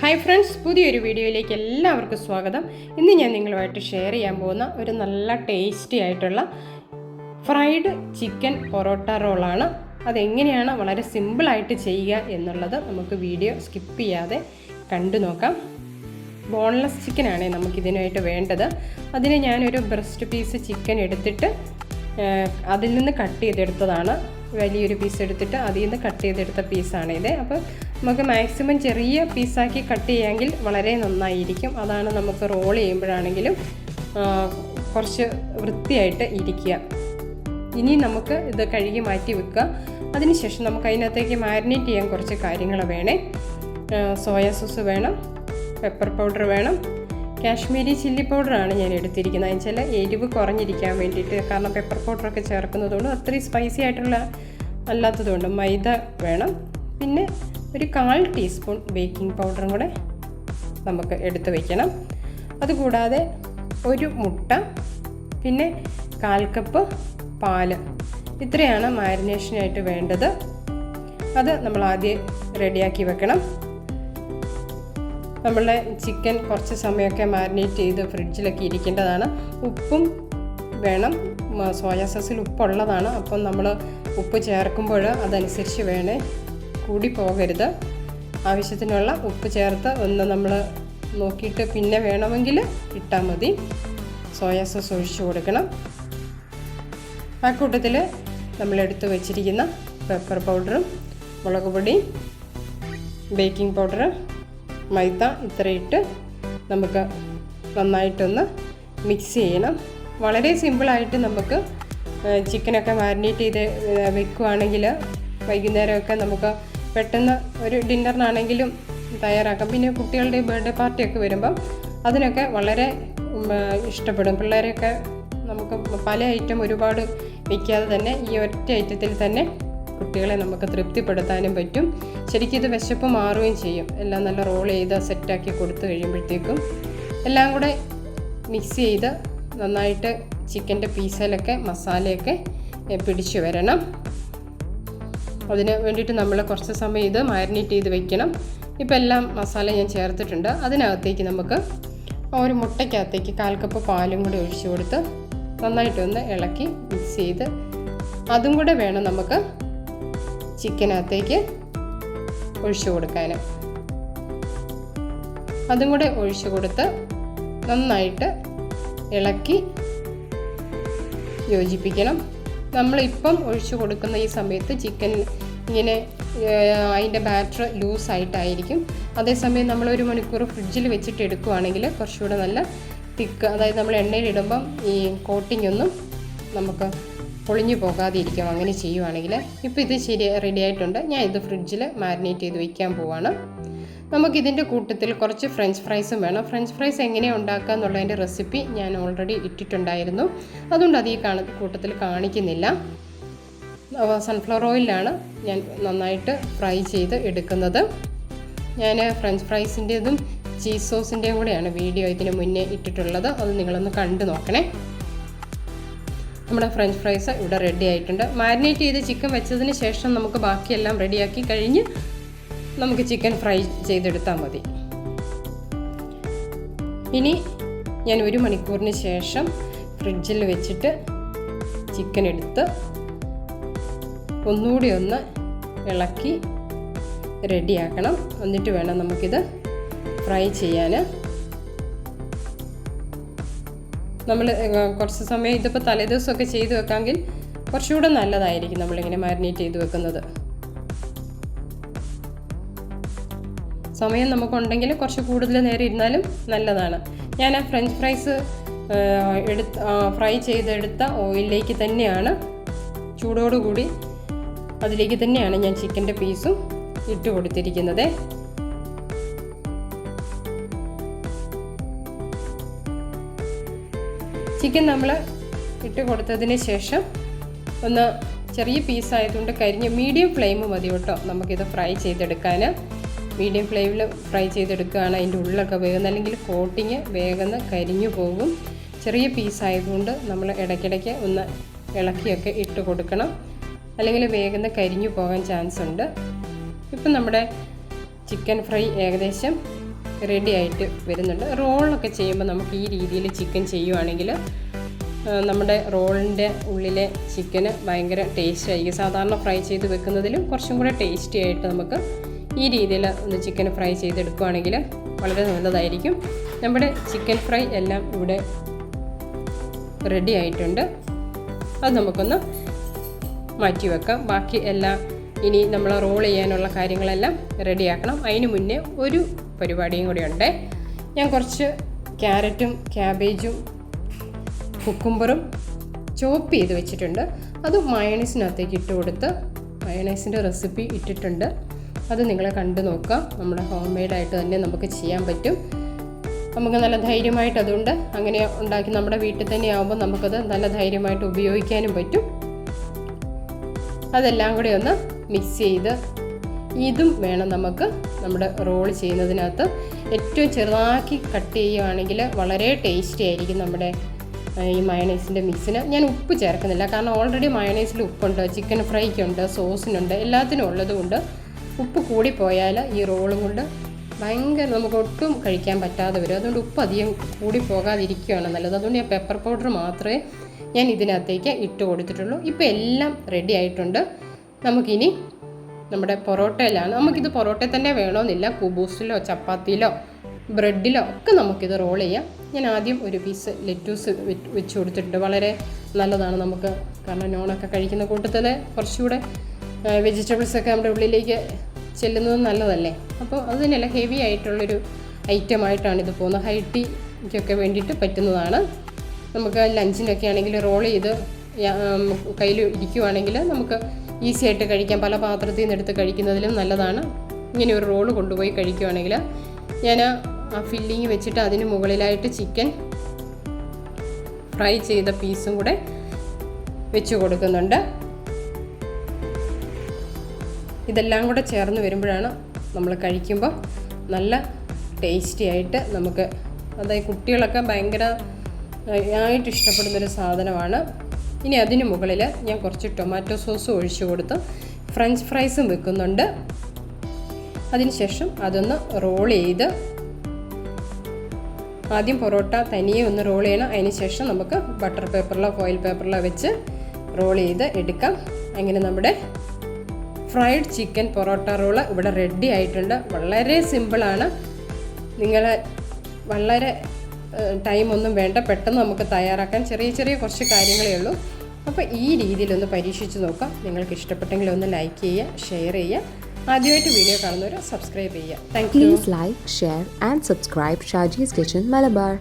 Hi friends പുതിയൊരു വീഡിയോയിലേക്ക് എല്ലാവർക്കും സ്വാഗതം. ഇന്ന് ഞാൻ നിങ്ങളുമായിട്ട് ഷെയർ ചെയ്യാൻ പോകുന്ന ഒരു നല്ല ടേസ്റ്റി ആയിട്ടുള്ള ഫ്രൈഡ് ചിക്കൻ പൊറോട്ട റോളാണ്. അതെങ്ങനെയാണ് വളരെ സിമ്പിളായിട്ട് ചെയ്യുക എന്നുള്ളത് നമുക്ക് വീഡിയോ സ്കിപ്പ് ചെയ്യാതെ കണ്ടു നോക്കാം. ബോൺലെസ് ചിക്കനാണ് നമുക്കിതിനായിട്ട് വേണ്ടത്. അതിന് ഞാനൊരു ബ്രസ്റ്റ് പീസ് ചിക്കൻ എടുത്തിട്ട് അതിൽ നിന്ന് കട്ട് ചെയ്തെടുത്തതാണ്. വലിയൊരു പീസ് എടുത്തിട്ട് അതിൽ നിന്ന് കട്ട് ചെയ്തെടുത്ത പീസാണ് ഇത്. അപ്പോൾ നമുക്ക് മാക്സിമം ചെറിയ പീസാക്കി കട്ട് ചെയ്യാമെങ്കിൽ വളരെ നന്നായിരിക്കും. അതാണ് നമുക്ക് റോൾ ചെയ്യുമ്പോഴാണെങ്കിലും കുറച്ച് വൃത്തിയായിട്ട് ഇരിക്കുക. ഇനി നമുക്ക് ഇത് കഴുകി മാറ്റി വെക്കുക. അതിനുശേഷം നമുക്ക് അതിനകത്തേക്ക് മാരിനേറ്റ് ചെയ്യാൻ കുറച്ച് കാര്യങ്ങൾ വേണേ. സോയ സോസ് വേണം പെപ്പർ പൗഡർ വേണം. കാശ്മീരി ചില്ലി പൗഡറാണ് ഞാൻ എടുത്തിരിക്കുന്നത്. എന്ന് വെച്ചാൽ എരിവ് കുറഞ്ഞിരിക്കാൻ വേണ്ടിയിട്ട്. കാരണം പെപ്പർ പൗഡറൊക്കെ ചേർക്കുന്നതുകൊണ്ട് അത്രയും സ്പൈസി ആയിട്ടുള്ള അല്ലാത്തതുകൊണ്ട് മൈദ വേണം. പിന്നെ ഒരു കാൽ ടീസ്പൂൺ ബേക്കിംഗ് പൗഡറും കൂടെ നമുക്ക് എടുത്ത് വയ്ക്കണം അതുകൂടാതെ ഒരു മുട്ട പിന്നെ കാൽ കപ്പ് പാൽ. ഇത്രയാണ് മാരിനേഷനായിട്ട് വേണ്ടത്. അത് നമ്മൾ ആദ്യം റെഡിയാക്കി വെക്കണം. നമ്മളെ ചിക്കൻ കുറച്ച് സമയമൊക്കെ മാരിനേറ്റ് ചെയ്ത് ഫ്രിഡ്ജിലൊക്കെ ഇരിക്കേണ്ടതാണ്. ഉപ്പും വേണം. സോയാ സോസിൽ ഉപ്പുള്ളതാണ്. അപ്പം നമ്മൾ ഉപ്പ് ചേർക്കുമ്പോൾ അതനുസരിച്ച് വേണേ കൂടി പോകരുത്. ആവശ്യത്തിനുള്ള ഉപ്പ് ചേർത്ത് ഒന്ന് നമ്മൾ നോക്കിയിട്ട് പിന്നെ വേണമെങ്കിൽ ഇട്ടാൽ മതി. സോയാ സോസ് ഒഴിച്ച് കൊടുക്കണം. ആ കൂട്ടത്തിൽ നമ്മൾ എടുത്തു വച്ചിരിക്കുന്ന പെപ്പർ പൗഡറും മുളക് പൊടി ബേക്കിംഗ് പൗഡർ മൈദ ഇത്രയിട്ട് നമുക്ക് നന്നായിട്ടൊന്ന് മിക്സ് ചെയ്യണം. വളരെ സിമ്പിളായിട്ട് നമുക്ക് ചിക്കനൊക്കെ മാരിനേറ്റ് ചെയ്ത് വെക്കുകയാണെങ്കിൽ വൈകുന്നേരമൊക്കെ നമുക്ക് പെട്ടെന്ന് ഒരു ഡിന്നറിനാണെങ്കിലും തയ്യാറാക്കാം. പിന്നെ കുട്ടികളുടെ ബർത്ത്ഡേ പാർട്ടിയൊക്കെ വരുമ്പം അതിനൊക്കെ വളരെ ഇഷ്ടപ്പെടും. പിള്ളേരെയൊക്കെ നമുക്ക് പല ഐറ്റം ഒരുപാട് വയ്ക്കാതെ തന്നെ ഈ ഒറ്റ ഐറ്റത്തിൽ തന്നെ കുട്ടികളെ നമുക്ക് തൃപ്തിപ്പെടുത്താനും പറ്റും. ശരിക്കും ഇത് വിശപ്പ് മാറുകയും ചെയ്യും. എല്ലാം നല്ല റോൾ ചെയ്ത് സെറ്റാക്കി കൊടുത്തു കഴിയുമ്പോഴത്തേക്കും എല്ലാം കൂടെ മിക്സ് ചെയ്ത് നന്നായിട്ട് ചിക്കന്റെ പീസിലൊക്കെ മസാലയൊക്കെ പിടിച്ചു വരണം. അതിന് വേണ്ടിയിട്ട് നമ്മൾ കുറച്ച് സമയം ഇത് മാരിനേറ്റ് ചെയ്ത് വെക്കണം. ഇപ്പം എല്ലാം മസാല ഞാൻ ചേർത്തിട്ടുണ്ട്. അതിനകത്തേക്ക് നമുക്ക് ഒരു മുട്ടയ്ക്കകത്തേക്ക് കാൽ കപ്പ് പാലും കൂടി ഒഴിച്ചു കൊടുത്ത് നന്നായിട്ടൊന്ന് ഇളക്കി മിക്സ് ചെയ്ത് അതും കൂടെ വേണം നമുക്ക് ചിക്കനകത്തേക്ക് ഒഴിച്ചു കൊടുക്കാൻ അതും കൂടെ ഒഴിച്ചു കൊടുത്ത് നന്നായിട്ട് ഇളക്കി യോജിപ്പിക്കണം. നമ്മളിപ്പം ഒഴിച്ചു കൊടുക്കുന്ന ഈ സമയത്ത് ചിക്കൻ ഇങ്ങനെ അതിന്റെ ബാറ്റർ ലൂസായിട്ടായിരിക്കും അതേസമയം നമ്മൾ ഒരു മണിക്കൂർ ഫ്രിഡ്ജിൽ വെച്ചിട്ട് എടുക്കുകയാണെങ്കിൽ കുറച്ചുകൂടെ നല്ല തിക്ക് അതായത് നമ്മൾ എണ്ണയിലിടുമ്പം ഈ കോട്ടിംഗ് ഒന്നും നമുക്ക് പൊളിഞ്ഞു പോകാതിരിക്കും. അങ്ങനെ ചെയ്യുവാണെങ്കിൽ ഇപ്പോൾ ഇത് ശരി റെഡി ആയിട്ടുണ്ട്. ഞാൻ ഇത് ഫ്രിഡ്ജിൽ മാരിനേറ്റ് ചെയ്ത് വയ്ക്കാൻ പോവാണ്. നമുക്കിതിന്റെ കൂട്ടത്തിൽ കുറച്ച് ഫ്രഞ്ച് ഫ്രൈസും വേണം. ഫ്രഞ്ച് ഫ്രൈസ് എങ്ങനെയാണ് ഉണ്ടാക്കുക എന്നുള്ളതിന്റെ റെസിപ്പി ഞാൻ ഓൾറെഡി ഇട്ടിട്ടുണ്ടായിരുന്നു. അതുകൊണ്ട് അത് ഈ കാണ കൂട്ടത്തിൽ കാണിക്കുന്നില്ല. സൺഫ്ലവർ ഓയിലാണ് ഞാൻ നന്നായിട്ട് ഫ്രൈ ചെയ്ത് എടുക്കുന്നത്. ഞാൻ ഫ്രഞ്ച് ഫ്രൈസിന്റെതും ചീസ് സോസിന്റെയും കൂടെയാണ് വീഡിയോ ഇതിന് മുന്നേ ഇട്ടിട്ടുള്ളത്. അത് നിങ്ങളൊന്ന് കണ്ടു നോക്കണേ. നമ്മുടെ ഫ്രഞ്ച് ഫ്രൈസ് ഇവിടെ റെഡി ആയിട്ടുണ്ട്. മാരിനേറ്റ് ചെയ്ത് ചിക്കൻ വെച്ചതിന് ശേഷം നമുക്ക് ബാക്കിയെല്ലാം റെഡിയാക്കി കഴിഞ്ഞ് നമുക്ക് ചിക്കൻ ഫ്രൈ ചെയ്തെടുത്താൽ മതി. ഇനി ഞാൻ ഒരു മണിക്കൂറിന് ശേഷം ഫ്രിഡ്ജിൽ വെച്ചിട്ട് ചിക്കൻ എടുത്ത് ഒന്നുകൂടി ഒന്ന് ഇളക്കി റെഡിയാക്കണം എന്നിട്ട് വേണം നമുക്കിത് ഫ്രൈ ചെയ്യാൻ. നമ്മൾ കുറച്ച് സമയം ഇതിപ്പോൾ തലേദിവസമൊക്കെ ചെയ്ത് വെക്കാമെങ്കിൽ കുറച്ചുകൂടെ നല്ലതായിരിക്കും നമ്മളിങ്ങനെ മാരിനേറ്റ് ചെയ്ത് വെക്കുന്നത്. സമയം നമുക്കുണ്ടെങ്കിൽ കുറച്ച് കൂടുതൽ നേരം ഇരുന്നാലും നല്ലതാണ്. ഞാൻ ആ ഫ്രഞ്ച് ഫ്രൈസ് എടുത്ത് ഫ്രൈ ചെയ്തെടുത്ത ഓയിലിലേക്ക് തന്നെയാണ് ചൂടോടുകൂടി അതിലേക്ക് തന്നെയാണ് ഞാൻ ചിക്കന്റെ പീസും ഇട്ട് കൊടുത്തിരിക്കുന്നത്. ചിക്കൻ നമ്മൾ ഇട്ട് കൊടുത്തതിന് ശേഷം ഒന്ന് ചെറിയ പീസായതുകൊണ്ട് കരിഞ്ഞ് മീഡിയം ഫ്ലെയിം മതി കേട്ടോ നമുക്കിത് ഫ്രൈ ചെയ്തെടുക്കാൻ മീഡിയം ഫ്ലെയിമിൽ ഫ്രൈ ചെയ്തെടുക്കുകയാണ് അതിന്റെ ഉള്ളൊക്കെ വേകുന്നത് അല്ലെങ്കിൽ കോട്ടിങ് വേഗം കരിഞ്ഞു പോകും. ചെറിയ പീസായതുകൊണ്ട് നമ്മൾ ഇടയ്ക്കിടയ്ക്ക് ഒന്ന് ഇളക്കിയൊക്കെ ഇട്ട് കൊടുക്കണം. അല്ലെങ്കിൽ വേഗം കരിഞ്ഞു പോകാൻ ചാൻസ് ഉണ്ട്. ഇപ്പം നമ്മുടെ ചിക്കൻ ഫ്രൈ ഏകദേശം റെഡി ആയിട്ട് വരുന്നുണ്ട്. റോളൊക്കെ ചെയ്യുമ്പോൾ നമുക്ക് ഈ രീതിയിൽ ചിക്കൻ ചെയ്യുവാണെങ്കിൽ നമ്മുടെ റോളിന്റെ ഉള്ളിലെ ചിക്കന് ഭയങ്കര ടേസ്റ്റ് ആയിരിക്കും. സാധാരണ ഫ്രൈ ചെയ്ത് വെക്കുന്നതിലും കുറച്ചും കൂടെ ടേസ്റ്റി ആയിട്ട് നമുക്ക് ഈ രീതിയിൽ ഒന്ന് ചിക്കൻ ഫ്രൈ ചെയ്തെടുക്കുകയാണെങ്കിൽ വളരെ നല്ലതായിരിക്കും. നമ്മുടെ ചിക്കൻ ഫ്രൈ എല്ലാം ഇവിടെ റെഡി ആയിട്ടുണ്ട്. അത് നമുക്കൊന്ന് മാറ്റി വെക്കാം. ബാക്കി എല്ലാം ഇനി നമ്മൾ റോൾ ചെയ്യാനുള്ള കാര്യങ്ങളെല്ലാം റെഡിയാക്കണം അതിന് മുന്നേ ഒരു പരിപാടിയും കൂടി ഉണ്ട്. ഞാൻ കുറച്ച് ക്യാരറ്റും ക്യാബേജും കുക്കുംബറും ചോപ്പ് ചെയ്ത് വെച്ചിട്ടുണ്ട്. അത് മയണൈസിനകത്തേക്ക് ഇട്ട് കൊടുത്ത് മയണൈസിന്റെ റെസിപ്പി ഇട്ടിട്ടുണ്ട്. അത് നിങ്ങൾ കണ്ടു നോക്കാം നമ്മുടെ ഹോം മെയ്ഡായിട്ട് തന്നെ നമുക്ക് ചെയ്യാൻ പറ്റും. നമുക്ക് നല്ല ധൈര്യമായിട്ട് അതുകൊണ്ട് അങ്ങനെ ഉണ്ടാക്കി നമ്മുടെ വീട്ടിൽ തന്നെ ആകുമ്പോൾ നമുക്കത് നല്ല ധൈര്യമായിട്ട് ഉപയോഗിക്കാനും പറ്റും. അതെല്ലാം കൂടി ഒന്ന് മിക്സ് ചെയ്ത് ഇതും വേണം നമുക്ക് നമ്മുടെ റോൾ ചെയ്യുന്നതിനകത്ത്. ഏറ്റവും ചെറുതാക്കി കട്ട് ചെയ്യുകയാണെങ്കിൽ വളരെ ടേസ്റ്റി ആയിരിക്കും നമ്മുടെ ഈ മയണൈസിന്റെ മിക്സിന് ഞാൻ ഉപ്പ് ചേർക്കുന്നില്ല. കാരണം ഓൾറെഡി മയണൈസിൽ ഉപ്പുണ്ട് ചിക്കൻ ഫ്രൈക്കുണ്ട് സോസിനുണ്ട് എല്ലാത്തിനും ഉള്ളതുകൊണ്ട് ഉപ്പ് കൂടിപ്പോയാൽ ഈ റോളും കൊണ്ട് ഭയങ്കര നമുക്ക് ഒട്ടും കഴിക്കാൻ പറ്റാതെ വരും. അതുകൊണ്ട് ഉപ്പ് അധികം കൂടി പോകാതിരിക്കുകയാണ് നല്ലത്. അതുകൊണ്ട് ഞാൻ പെപ്പർ പൗഡർ മാത്രമേ ഞാൻ ഇതിനകത്തേക്ക് ഇട്ട് കൊടുത്തിട്ടുള്ളൂ. ഇപ്പോൾ എല്ലാം റെഡി ആയിട്ടുണ്ട്. നമുക്കിനി നമ്മുടെ പൊറോട്ടയിലാണ്. നമുക്കിത് പൊറോട്ടയിൽ തന്നെ വേണമെന്നില്ല കുബൂസിലോ ചപ്പാത്തിയിലോ ബ്രെഡിലോ ഒക്കെ നമുക്കിത് റോൾ ചെയ്യാം. ഞാൻ ആദ്യം ഒരു പീസ് ലെറ്റൂസ് വെച്ച് കൊടുത്തിട്ടുണ്ട്. വളരെ നല്ലതാണ് നമുക്ക്. കാരണം നോണൊക്കെ കഴിക്കുന്ന കൂട്ടത്തിൽ കുറച്ചുകൂടെ വെജിറ്റബിൾസൊക്കെ നമ്മുടെ ഉള്ളിലേക്ക് ചെല്ലുന്നത് നല്ലതല്ലേ? അപ്പോൾ അത് തന്നെയല്ല ഹെവി ആയിട്ടുള്ളൊരു ഐറ്റമായിട്ടാണ് ഇത് പോകുന്നത്. ഹൈറ്റിക്കൊക്കെ വേണ്ടിയിട്ട് പറ്റുന്നതാണ്. നമുക്ക് ലഞ്ചിനൊക്കെ ആണെങ്കിൽ റോൾ ചെയ്ത് കയ്യിൽ ഇരിക്കുവാണെങ്കിൽ നമുക്ക് ഈസി ആയിട്ട് കഴിക്കാം. പല പാത്രത്തിൽ നിന്ന് എടുത്ത് കഴിക്കുന്നതിലും നല്ലതാണ്. ഇങ്ങനെ ഒരു റോൾ കൊണ്ടുപോയി കഴിക്കുവാണെങ്കിൽ ഞാൻ ആ ഫില്ലിങ് വെച്ചിട്ട് അതിന് മുകളിലായിട്ട് ചിക്കൻ ഫ്രൈ ചെയ്ത പീസും കൂടെ വെച്ച് കൊടുക്കുന്നുണ്ട്. ഇതെല്ലാം കൂടെ ചേർന്ന് വരുമ്പോഴാണ് നമ്മൾ കഴിക്കുമ്പോൾ നല്ല ടേസ്റ്റി ആയിട്ട് നമുക്ക് അതായത് കുട്ടികളൊക്കെ ഭയങ്കര ആയിട്ട് ഇഷ്ടപ്പെടുന്നൊരു സാധനമാണ്. ഇനി അതിന് മുകളിൽ ഞാൻ കുറച്ച് ടൊമാറ്റോ സോസ് ഒഴിച്ചു കൊടുത്ത് ഫ്രഞ്ച് ഫ്രൈസും വെക്കുന്നുണ്ട്. അതിനുശേഷം അതൊന്ന് റോൾ ചെയ്ത് ആദ്യം പൊറോട്ട തനിയെ ഒന്ന് റോൾ ചെയ്യണം. അതിന് ശേഷം നമുക്ക് ബട്ടർ പേപ്പറിലോ ഫോയിൽ പേപ്പറിലോ വെച്ച് റോൾ ചെയ്ത് എടുക്കാം. അങ്ങനെ നമ്മുടെ ഫ്രൈഡ് ചിക്കൻ പൊറോട്ട റോൾ ഇവിടെ റെഡി ആയിട്ടുണ്ട്. വളരെ സിമ്പിളാണ് നിങ്ങൾ വളരെ ടൈമൊന്നും വേണ്ട. പെട്ടെന്ന് നമുക്ക് തയ്യാറാക്കാൻ ചെറിയ ചെറിയ കുറച്ച് കാര്യങ്ങളേ ഉള്ളൂ. അപ്പോൾ ഈ രീതിയിലൊന്ന് പരീക്ഷിച്ച് നോക്കാം. നിങ്ങൾക്ക് ഇഷ്ടപ്പെട്ടെങ്കിൽ ഒന്ന് ലൈക്ക് ചെയ്യുക ഷെയർ ചെയ്യുക. ആദ്യമായിട്ട് വീഡിയോ കാണുന്നവർ സബ്സ്ക്രൈബ് ചെയ്യുക. Thank you like share and subscribe subscribe Shaji's Malabar.